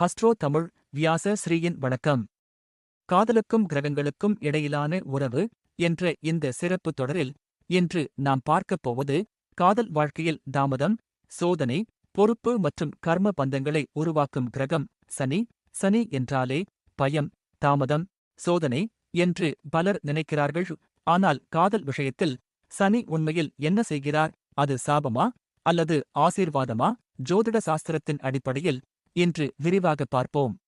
ஹஸ்ட்ரோ தமிழ் வியாச ஸ்ரீயின் வணக்கம். காதலுக்கும் கிரகங்களுக்கும் இடையிலான உறவு என்ற இந்த சிறப்பு தொடரில் இன்று நாம் பார்க்கப் போவது காதல் வாழ்க்கையில் தாமதம் சோதனை பொறுப்பு மற்றும் கர்ம பந்தங்களை உருவாக்கும் கிரகம் சனி. சனி என்றாலே பயம் தாமதம் சோதனை என்று பலர் நினைக்கிறார்கள். ஆனால் காதல் விஷயத்தில் சனி உண்மையில் என்ன செய்கிறார்? அது சாபமா அல்லது ஆசீர்வாதமா? ஜோதிட சாஸ்திரத்தின் அடிப்படையில் இன்று விரிவாக பார்ப்போம்.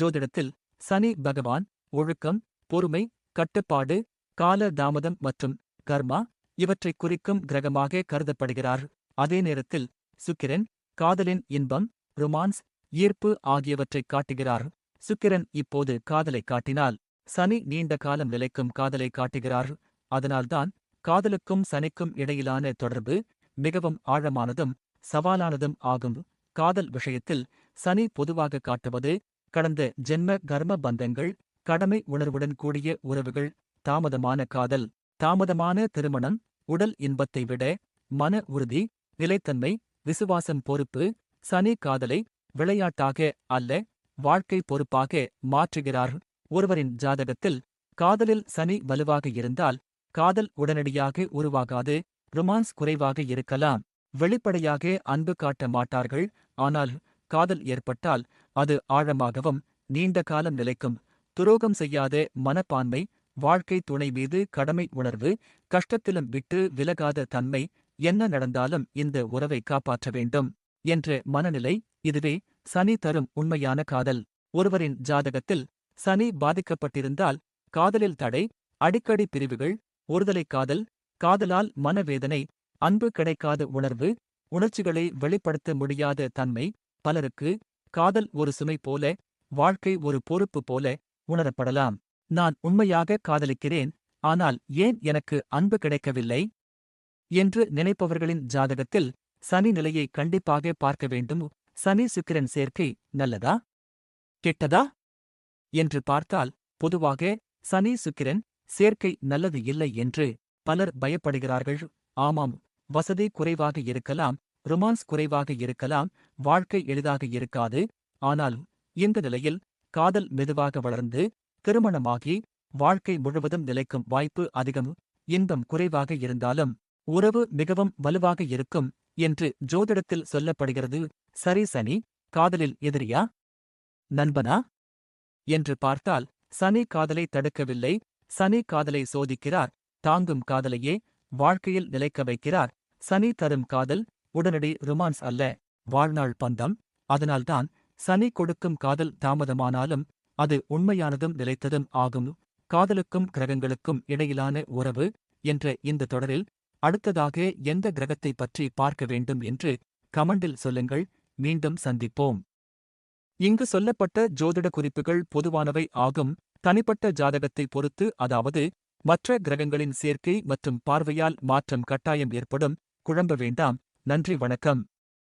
ஜோதிடத்தில் சனி பகவான் ஒழுக்கம் பொறுமை கட்டுப்பாடு கால தாமதம் மற்றும் கர்மா இவற்றைக் குறிக்கும் கிரகமாக கருதப்படுகிறார். அதே நேரத்தில் சுக்கிரன் காதலின் இன்பம் ரொமான்ஸ் ஈர்ப்பு ஆகியவற்றைக் காட்டுகிறார். சுக்கிரன் இப்போது காதலை காட்டினால் சனி நீண்ட காலம் நிலைக்கும் காதலை காட்டுகிறார். அதனால்தான் காதலுக்கும் சனிக்கும் இடையிலான தொடர்பு மிகவும் ஆழமானதும் சவாலானதும் ஆகும். காதல் விஷயத்தில் சனி பொதுவாக காட்டுவது கடந்த ஜென்ம கர்ம பந்தங்கள் கடமை உணர்வுடன் கூடிய உறவுகள் தாமதமான காதல் தாமதமான திருமணம் உடல் இன்பத்தை விட மன உறுதி நிலைத்தன்மை விசுவாசம் பொறுப்பு சனி காதலை விளையாட்டாக அல்ல வாழ்க்கை பொறுப்பாக மாற்றுகிறார். ஒருவரின் ஜாதகத்தில் காதலில் சனி வலுவாக இருந்தால் காதல் உடனடியாக உருவாகாது ரொமான்ஸ் குறைவாக இருக்கலாம். வெளிப்படையாக அன்பு காட்ட மாட்டார்கள் ஆனால் காதல் ஏற்பட்டால் அது ஆழமாகவும் நீண்ட காலம் நிலைக்கும். துரோகம் செய்யாத மனப்பான்மை வாழ்க்கை துணை மீது கடமை உணர்வு கஷ்டத்திலும் விட்டு விலகாத தன்மை என்ன நடந்தாலும் இந்த உறவை காப்பாற்ற வேண்டும் என்ற மனநிலை இதுவே சனி தரும் உண்மையான காதல். ஒருவரின் ஜாதகத்தில் சனி பாதிக்கப்பட்டிருந்தால் காதலில் தடை அடிக்கடி பிரிவுகள் ஒருதலை காதல் காதலால் மனவேதனை அன்பு கிடைக்காத உணர்வு உணர்ச்சிகளை வெளிப்படுத்த முடியாத தன்மை பலருக்கு காதல் ஒரு சுமை போல வாழ்க்கை ஒரு பொறுப்பு போல உணரப்படலாம். நான் உண்மையாக காதலிக்கிறேன் ஆனால் ஏன் எனக்கு அன்பு கிடைக்கவில்லை? என்று நினைப்பவர்களின் ஜாதகத்தில் சனி நிலையை கண்டிப்பாக பார்க்க வேண்டும். சனி சுக்கிரன் சேர்க்கை நல்லதா? கெட்டதா? என்று பார்த்தால் பொதுவாக சனி சுக்கிரன் சேர்க்கை நல்லது இல்லை என்று பலர் பயப்படுகிறார்கள். ஆமாம் வசதி குறைவாக இருக்கலாம் ரொமான்ஸ் குறைவாக இருக்கலாம் வாழ்க்கை எளிதாக இருக்காது. ஆனால் இந்த நிலையில் காதல் மெதுவாக வளர்ந்து திருமணமாகி வாழ்க்கை முழுவதும் நிலைக்கும் வாய்ப்பு அதிகம் இன்பம் குறைவாக இருந்தாலும் உறவு மிகவும் வலுவாக இருக்கும் என்று ஜோதிடத்தில் சொல்லப்படுகிறது. சரி சனி காதலில் எதிரியா? நண்பனா? என்று பார்த்தால் சனி காதலை தடுக்கவில்லை. சனி காதலை சோதிக்கிறார். தாங்கும் காதலையே வாழ்க்கையில் நிலைக்க வைக்கிறார். சனி தரும் காதல் உடனடி ரொமான்ஸ் அல்ல. வாழ்நாள் பந்தம். அதனால்தான் சனி கொடுக்கும் காதல் தாமதமானாலும் அது உண்மையானதும் நிலைத்ததும் ஆகும். காதலுக்கும் கிரகங்களுக்கும் இடையிலான உறவு என்ற இந்த தொடரில் அடுத்ததாக எந்த கிரகத்தை பற்றி பார்க்க வேண்டும் என்று கமெண்டில் சொல்லுங்கள். மீண்டும் சந்திப்போம். இங்கு சொல்லப்பட்ட ஜோதிட குறிப்புகள் பொதுவானவை ஆகும். தனிப்பட்ட ஜாதகத்தை பொறுத்து அதாவது மற்ற கிரகங்களின் சேர்க்கை மற்றும் பார்வையால் மாற்றம் கட்டாயம் ஏற்படும். குழம்ப வேண்டாம். நன்றி வணக்கம்.